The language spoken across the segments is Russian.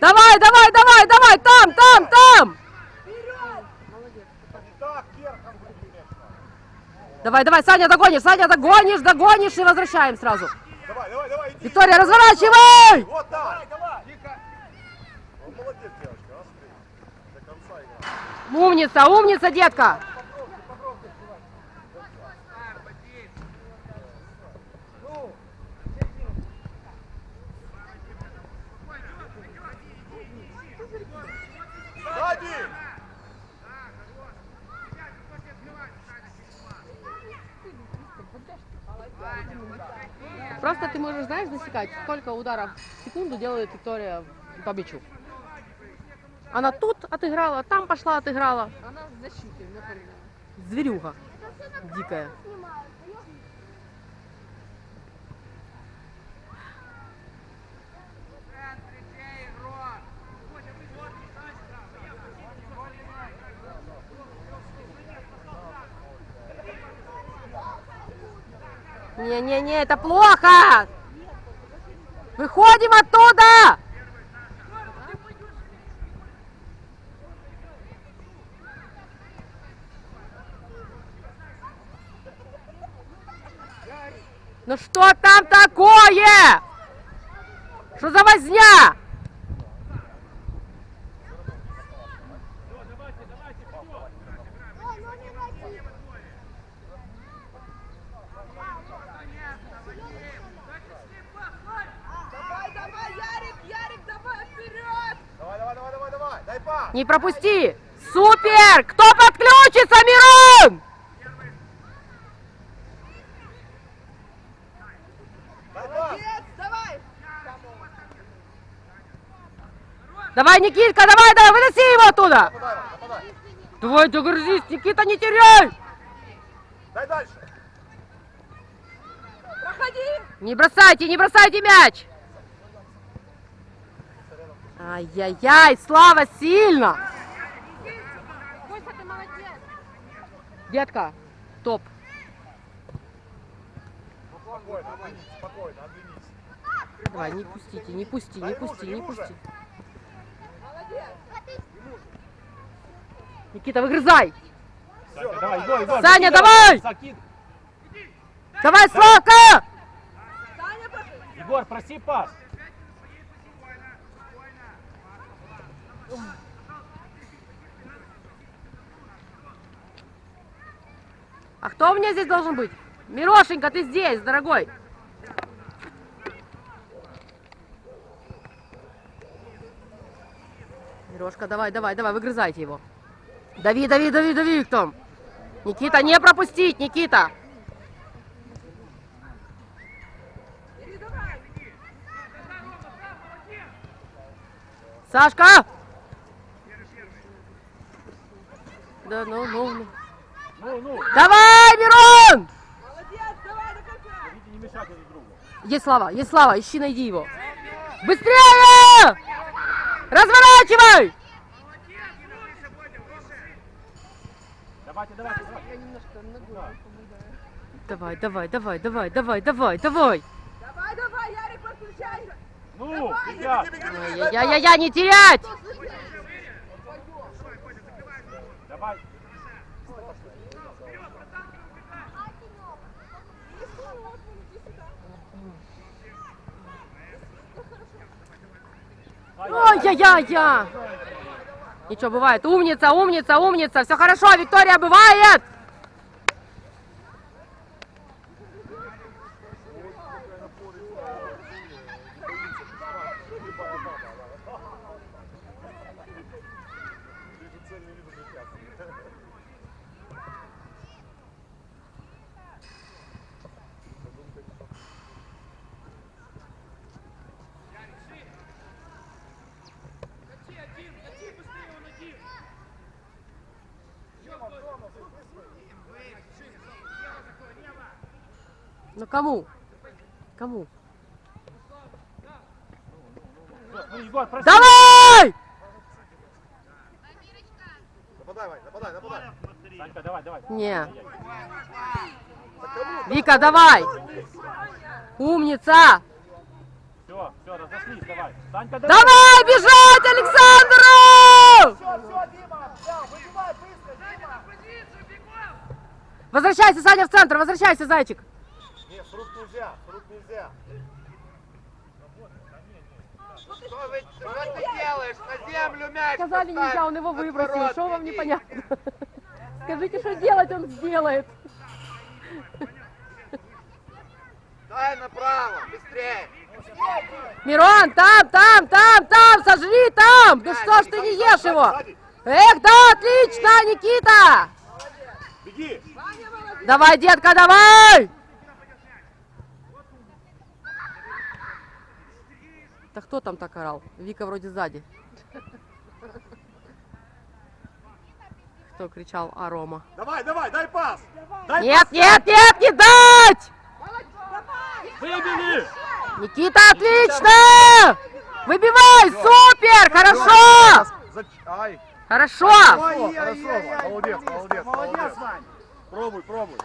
Давай, давай, давай, давай, там, там, там! Давай, давай, Саня, догонишь, Саня, догонишь, догонишь и возвращаем сразу. Давай, давай, давай, иди. Виктория, разворачивай! Вот так. Давай, Вика. Ну, молодец, девочка, острый. До конца игра. Умница, умница, детка! Сзади! Просто ты можешь, знаешь, засекать, сколько ударов в секунду делает Виктория по мячу. Она тут отыграла, там пошла отыграла. Она в защите, напоминаю. Зверюга дикая. Не-не-не, это плохо! Выходим оттуда! Ну что там такое? Что за возня? Давай, давай, Ярик, Ярик, давай вперед! Давай, давай, давай, давай, давай. Дай пас. Не пропусти! Супер! Кто подключится, Мирон? Молодец, давай! Давай, Никитка, давай, давай, выноси его оттуда! Нападай, Вань, нападай. Давай, догрызись, Никита, не теряй! Дай дальше. Проходи! Не бросайте, не бросайте мяч! Ай-яй-яй, Слава, сильно! Детка, топ. Спокойно. Давай, не пустите, не пусти, не пусти, не пусти. Никита, выгрызай! Саня, давай, Егор, Егор. Саня, давай! Давай, Славка! Егор, проси пас. А кто у меня здесь должен быть? Мирошенька, ты здесь, дорогой. Мирошка, давай, давай, давай, выгрызайте его. Дави, дави, дави, дави, там. Никита, не пропустить, Никита. Сашка! Да, ну, ну, ну. Ну, ну, Давай, Мирон! Молодец, давай до конца! идите не мешать друг другу. Есть Слава, есть Слава, ищи, найди его. Быстрее! Разворачивай! Давайте, давайте, давайте. Я немножко ногой помогаю. Давай, давай, давай, давай, давай, давай, давай. Давай, давай, Ярик, подключайся! Ну, ребят, Я-я-я, не терять! Давай. Ой-я-я-я! Ничего, бывает. Умница, умница, умница. Все хорошо, Виктория, бывает! Ну кому? Кому? Давай! Нападай, Вань, нападай, нападай. Санька, давай, давай. Не. Вика, давай! Умница! Все, все, разошлись, давай. Санька, давай. Давай бежать, Александру! Все, все, Дима, да, выбивай быстро, Дима. Возвращайся, Саня, в центр, возвращайся, зайчик. Нельзя, рук нельзя. Что, вы, что ты делаешь? На землю мяч Сказали поставь. нельзя, он его выбросил. Что вам непонятно? Скажите, что делать он сделает. Дай направо, быстрее. Мирон, там, там, там, там, сожри там! Ну что ж ты не ешь его? Эх, да, отлично, Никита! Беги. Давай, детка, давай! Да кто там так орал? Вика вроде сзади. Кто кричал «А Рома? Давай, давай, дай пас. Дай Нет, нет, нет, не дать! Выбили. Никита, отлично! Выбивай, супер, хорошо! Хорошо! Хорошо, молодец, молодец, молодец. Вань. Пробуй, пробуй.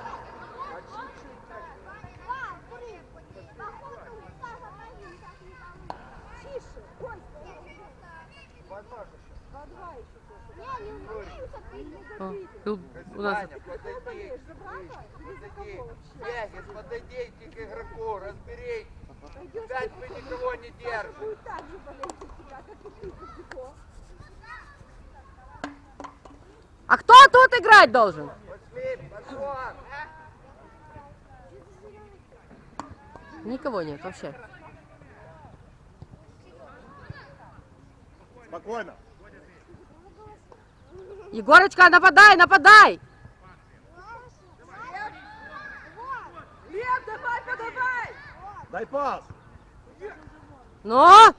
Тише, Костя. По два еще О, тут у нас Ваня, подойди. К игроку, разберись. Опять вы никого не держите. Будет так же болеть за тебя, как и ты, Костяко. А кто тут играть должен? Пошли, пошел. Никого нет вообще. Спокойно. Егорочка, нападай, нападай! Лев, давай, подавай! Дай пас. Ну?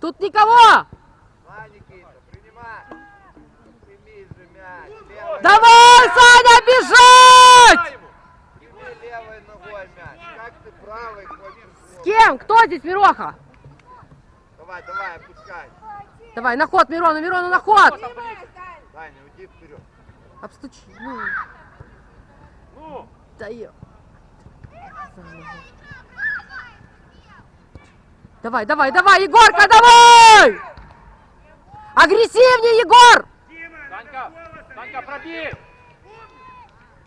Тут никого! На, Никита, принимай. Прими же мяч. Левой, Давай, Саня, бежать! С кем? Кто здесь, Мироха? Давай, давай, опускай. Давай, на ход, Мирону, Мирону, на ход! Даня, уйди вперед. Обстучи. Ну, Ну, да ё- Давай, давай, давай, Егорка, давай! Агрессивнее, Егор! Санька, Санька, пробей.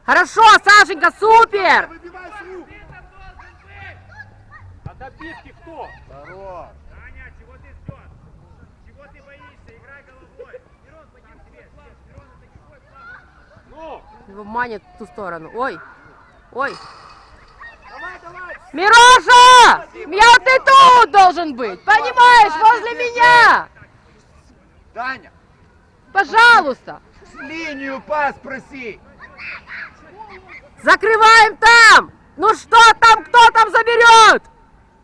Хорошо, Сашенька, супер! Выбивай с рук. На добивке кто? Хорош. Аня, чего ты ждешь? Чего ты боишься? Играй головой. Мирон, пойди к тебе. Мирон, это какой план? Ну, Его манит в ту сторону. Ой, ой. Мироша! Я ты тут должен быть, понимаешь, возле меня! Даня, Пожалуйста! Линию пас проси. Закрываем там! Ну что там, кто там заберет?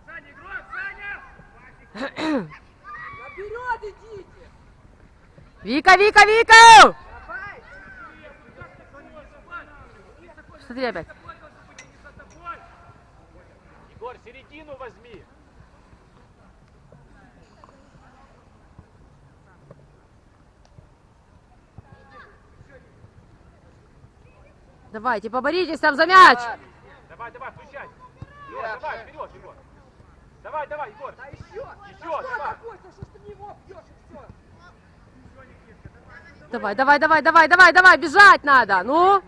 Саня, игрок, Саня! Наперед идите! Вика, Вика, Вика! Смотри опять. Егор, середину возьми. Давайте, поборитесь там за мяч! Давай, давай, включай. Егор, давай, вперед, Егор. Давай, давай, Егор. А еще? Еще, Что давай. такое-то? Что ж ты в него бьешь и все? Давай, давай, давай, давай, давай, давай, бежать надо, ну!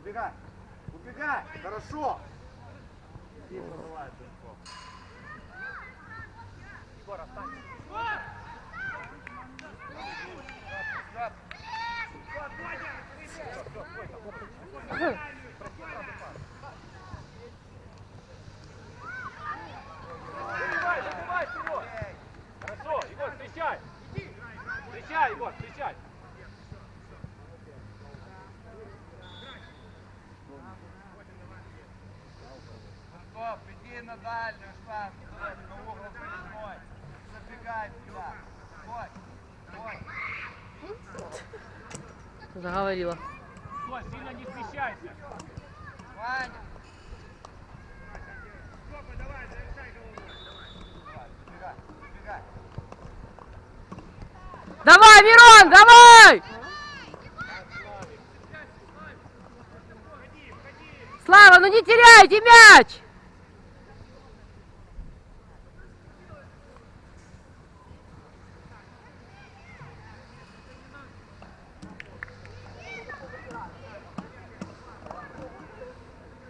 Убегай. Убегай. Хорошо. Дима, давай, Дымко. Егор, останься. Забивай, забивай вперед. Хорошо, Егор, встречай. Встречай, Егор, встречай. На дальнюю, Штан, на угол спиной. Забегай туда. Стой, стой. Заговорила. Стой, сильно не смещайся. Ваня. Стопа, давай, завершай головой. Давай, забегай, забегай. Давай, Мирон, давай! Слава, ну не теряйте мяч!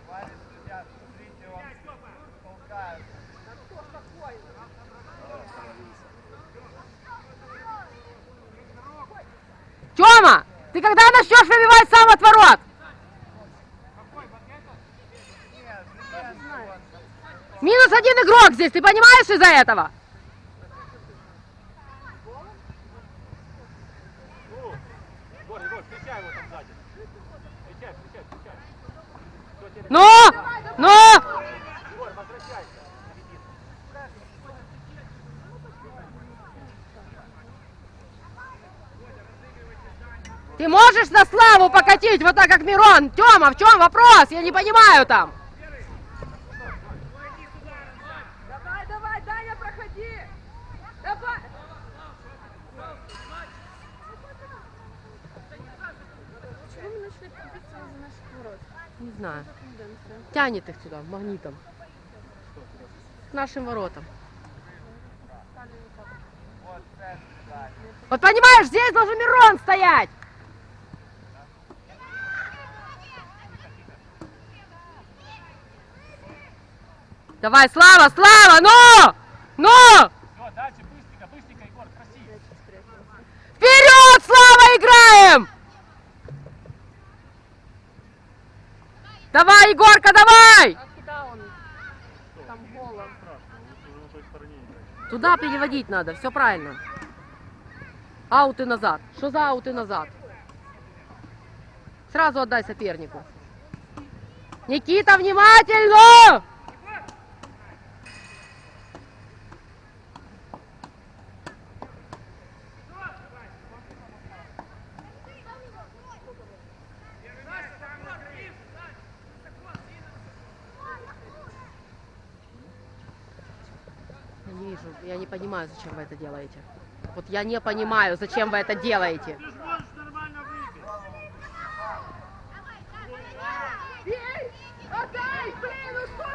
Ваня, ребят, смотрите, он толкает. Тёма, ты начнешь выбивать сам от ворот? Нет, Жиренко, вот. Минус один игрок здесь, ты понимаешь из-за этого? Ну, Егор, Егор, встречай его там сзади. Встречай, встречай, встречай. Всё, теперь- Ну, ну! Егор, возвращайся. Середину. Ты можешь на славу покатить вот так, как Мирон? Тёма, в чем вопрос? Я не понимаю там. Давай, давай, Даня, проходи! Давай! Почему мы начали биться из наших ворот? Не знаю. Тянет их сюда, магнитом. К нашим воротам. Вот понимаешь, здесь должен Мирон стоять. Давай, Слава, Слава, ну! Ну! Всё, дальше, быстренько, быстренько, Егор, проси. Вперед, Слава, играем! Давай, Егорка, давай! А куда он? Там голом. Туда переводить надо, все правильно. Аут и назад. Что за аут и назад? Сразу отдай сопернику. Никита, внимательно! Я не понимаю, зачем вы это делаете. Вот я не понимаю, зачем вы это делаете. Ну что ж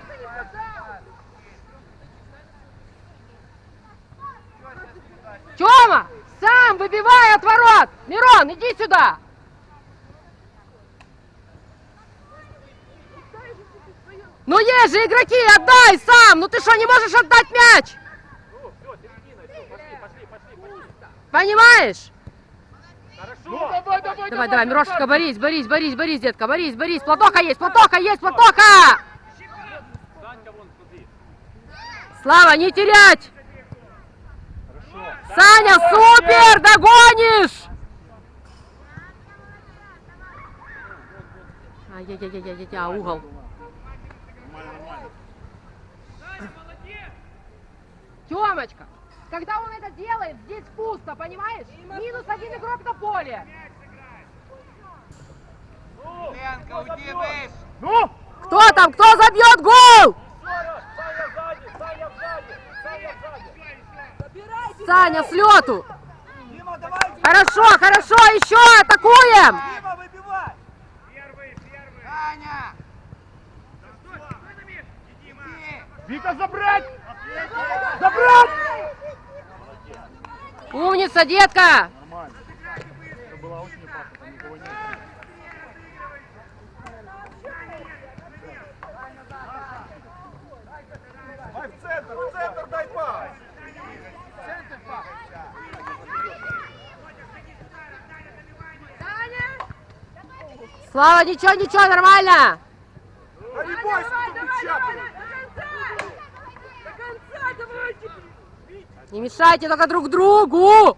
ты не подал? Тёма, сам выбивай от ворот! Мирон, иди сюда! Ну есть же игроки, отдай сам! Ну ты что, не можешь отдать мяч? Ну, все, середина, все, пошли, пошли, пошли, пошли. Понимаешь? Хорошо. давай, давай, Давай, давай, Мирошечка, борись, борись, борись, борись, детка, борись, борись. Платоха есть, платоха есть, платоха! Санька вон, смотри. Слава, не терять! Саня, супер, догонишь! Ай-яй-яй-яй-яй, угол. Тёмочка, когда он это делает, здесь пусто, понимаешь? Минус один игрок на поле. Ленка, уйди выше. Ну! Кто там? Кто забьет гол? Саня, Саня сзади, Саня сзади, Саня сзади. Забирайте! Саня, с лету. Хорошо, хорошо, еще атакуем. Вика, забрать! Забрать! Умница, детка. Слава, ничего, ничего, нормально. Да не бойся, Давай, тут давай, чапай! давай, до конца! До конца, давайте! Не мешайте только друг другу.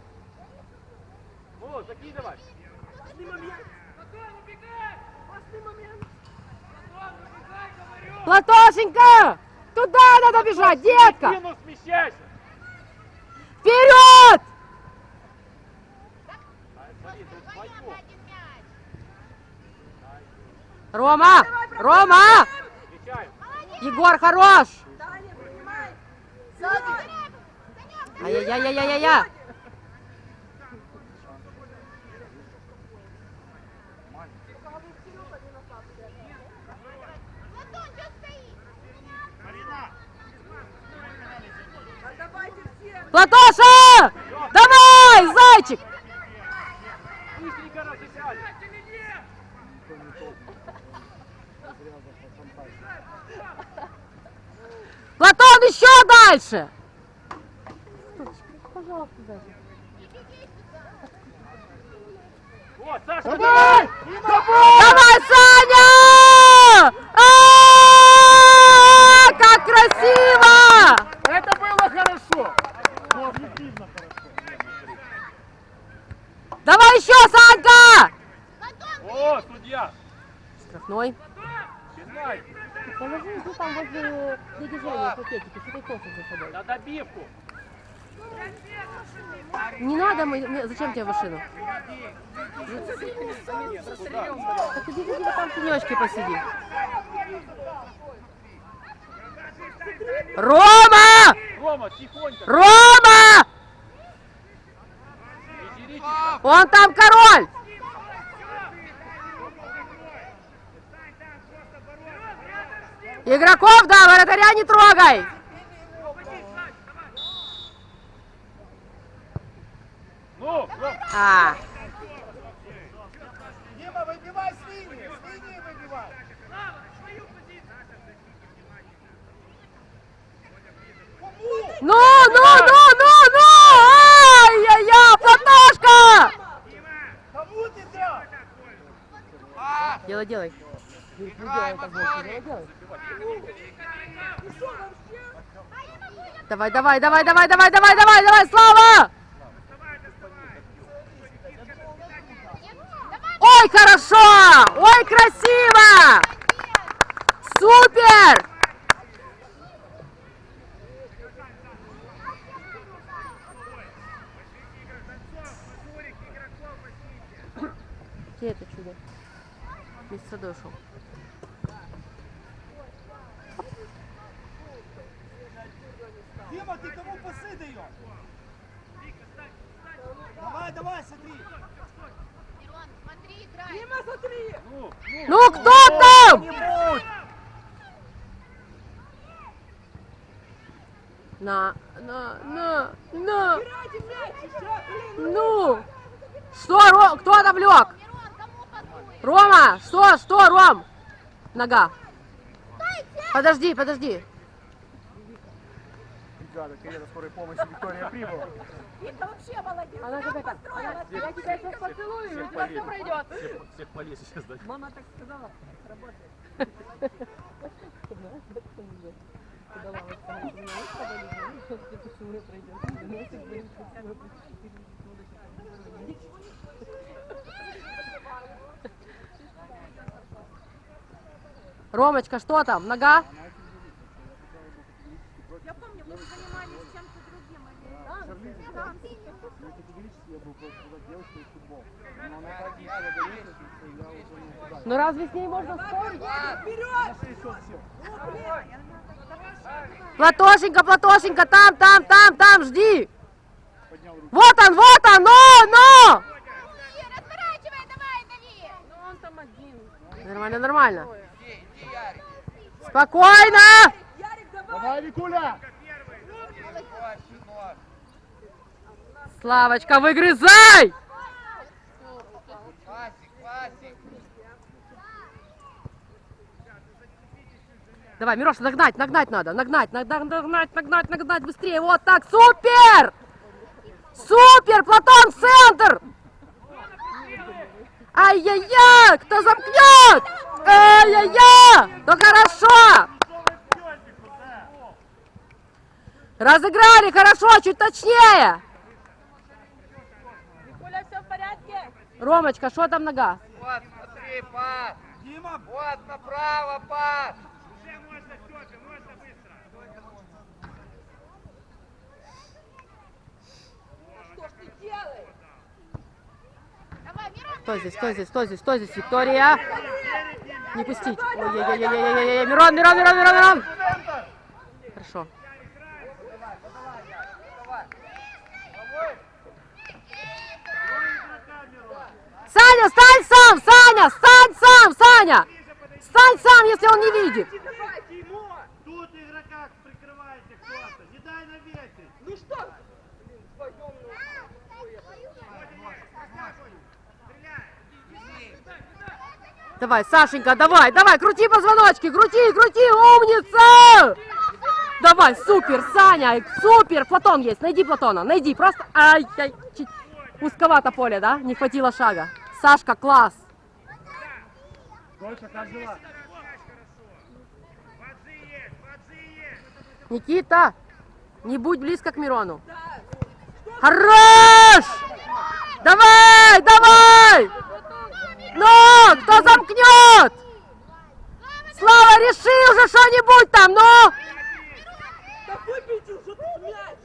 Ну, закидывай. Платошенька, туда надо бежать, детка! Вперед! А. Рома! Рома! Егор, хорош! Таня, принимай. Ай-яй-яй-яй-яй-яй! Платоша! Давай, зайчик! Платон, еще дальше! Вот, Саша, Давай! Давай, Саня! А, Как красиво! Это было хорошо! Ну, объективно хорошо. Давай еще, Санька! О, судья. Штрафной. Положи ну, там возле дяди Жени пакетики, что ты косишь за собой. На добивку. Не зачем тебе машину? Так иди, иди, там в тенечке посиди. Рома! Рома, тихонько. Рома! Он там король! Игроков, да, вратаря не трогай! Ну, Ром, А, Дима, выбивай с линии! С линии выбивай! ну, ну, ну, ну, ну! Ай-яй-яй, Платошка! Кому ты дал? Делай, делай. Играй, моторик! Давай, давай, давай, давай, давай, давай, давай, давай, Слава! Ой, хорошо! Ой, красиво! Супер! Где это чудо? Весь садой ушел. Дима, ты кому пасы даешь? Давай, давай, смотри! Дима, смотри. ну, Ну кто там? Кто-нибудь! На, на, на, на. Играйте мяч еще. Блин, Ну! Что, Ром? Кто навлек? Рома! Что, что, Ром? Нога. Подожди, подожди. Бригада, карета скорой помощи Виктория прибыла. Вика вообще молодец. Она какая-то, построила. я тебя сейчас поцелую, и у тебя все пройдет. всех, всех полез сейчас дать. Мама так сказала, работает. Ромочка, что там? Нога? Я помню, вы занимались чем-то другим. Ну разве с ней можно спорить? На 600 сел. Платошенька, Платошенька, там, там, там, там, жди! Вот он, вот он, но, но! Ну он там один. Нормально, нормально. Спокойно! Давай. Викуля! Славочка, выгрызай! Давай, Мироша, нагнать, нагнать надо, нагнать, нагнать, нагнать, нагнать, нагнать, быстрее, вот так, супер! Супер, Платон, центр! Ай-яй-яй, кто замкнет? Ай-яй-яй! Да хорошо! Разыграли, хорошо, чуть точнее! Николя, все в порядке? Ромочка, что там нога? Вот, смотри, пас! Дима! Вот, направо, пас! Уже можно, тоже, можно быстро! Ну, что ж ты делаешь? Давай, Мира! Кто здесь, кто здесь, кто здесь, кто здесь, Виктория? Не пустить. Ой-ой-ой-ой-ой-ой. Мирон, Мирон, Мирон, Мирон, Мирон! Хорошо. Саня, стань сам, Саня, стань сам, Саня! Стань сам, если он не видит. Тут игрока прикрывайте. Не дай навесить. Ну что? Давай, Сашенька, давай, давай, крути позвоночки, крути, крути, умница! Давай, супер, Саня, супер, Платон есть, найди Платона, найди, просто, ай, ай, чуть узковато поле, да, не хватило шага. Сашка, класс. Никита, не будь близко к Мирону. Хорош! Давай, давай! Ну, кто замкнет? Слава, реши уже что-нибудь там, ну! Да выбейте уже тут мяч!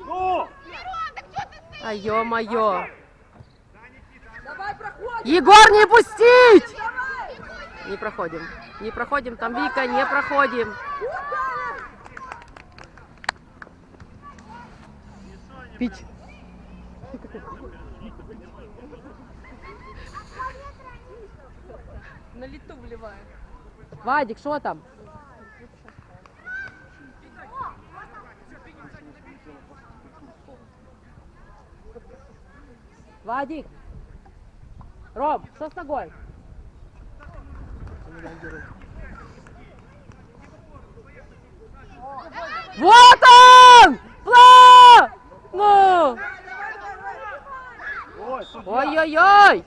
Ну! А ё-моё. Давай, проходим! Егор, не пустить! Давай! Не проходим. Не проходим, там Вика, не проходим. Пить. На лету вливаю. Вадик, что там? Вадик! Ром, что с ногой? Вот он! Пла! Ну! Ой-ой-ой!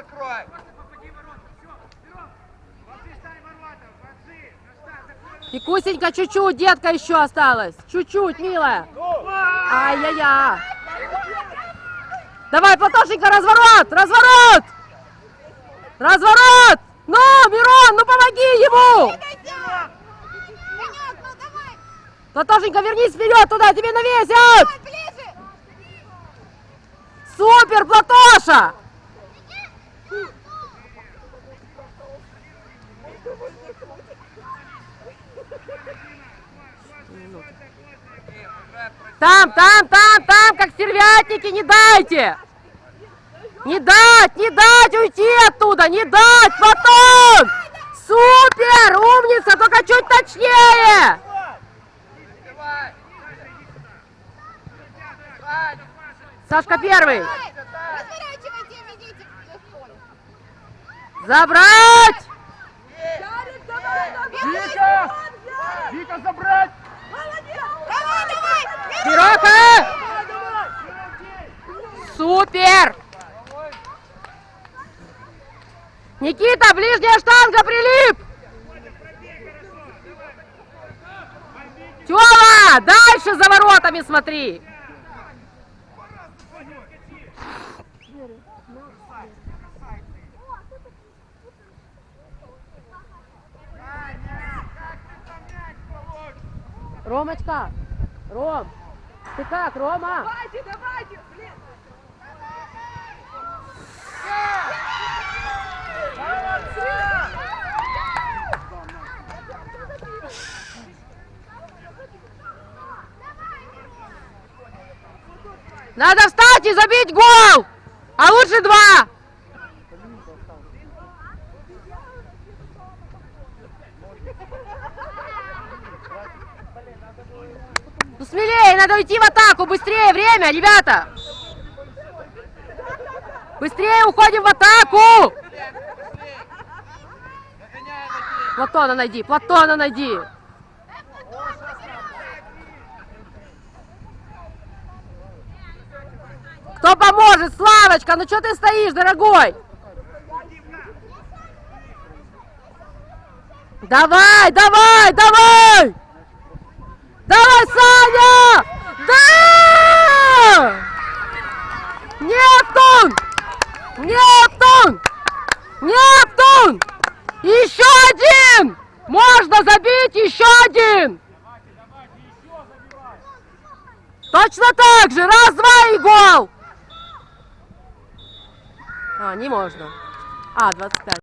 Закрой. Викусенька, чуть-чуть, детка еще осталось. Чуть-чуть, милая. Ай-яй-яй. Давай, Платошенька, разворот, разворот. Разворот. Ну, Мирон, ну помоги ему. Платошенька, вернись вперед туда, тебе навесят. Супер, Платоша. Там, там, там, там, стервятники, не дайте! Не дать, не дать уйти оттуда, не дать, Платон! Супер, умница, только чуть точнее! Сашка первый. Забрать! Вика! Вика, забрать! Давай, давай! Пироха! Супер! Никита, ближняя штанга прилип! Тёма, дальше за воротами смотри! Ромочка, Ром, ты как, Рома? Давайте, давайте! Надо встать и забить гол! А лучше два! Ну смелее, надо уйти в атаку, быстрее, время, ребята! Быстрее уходим в атаку! Платона найди, Платона найди! Кто поможет? Славочка, ну что ты стоишь, дорогой? Давай, давай, давай! Давай, Саня! Да! Нептун! Нептун! Нептун! Еще один! Можно забить еще один! Точно так же! Раз, два и гол! А, не можно. А, 25.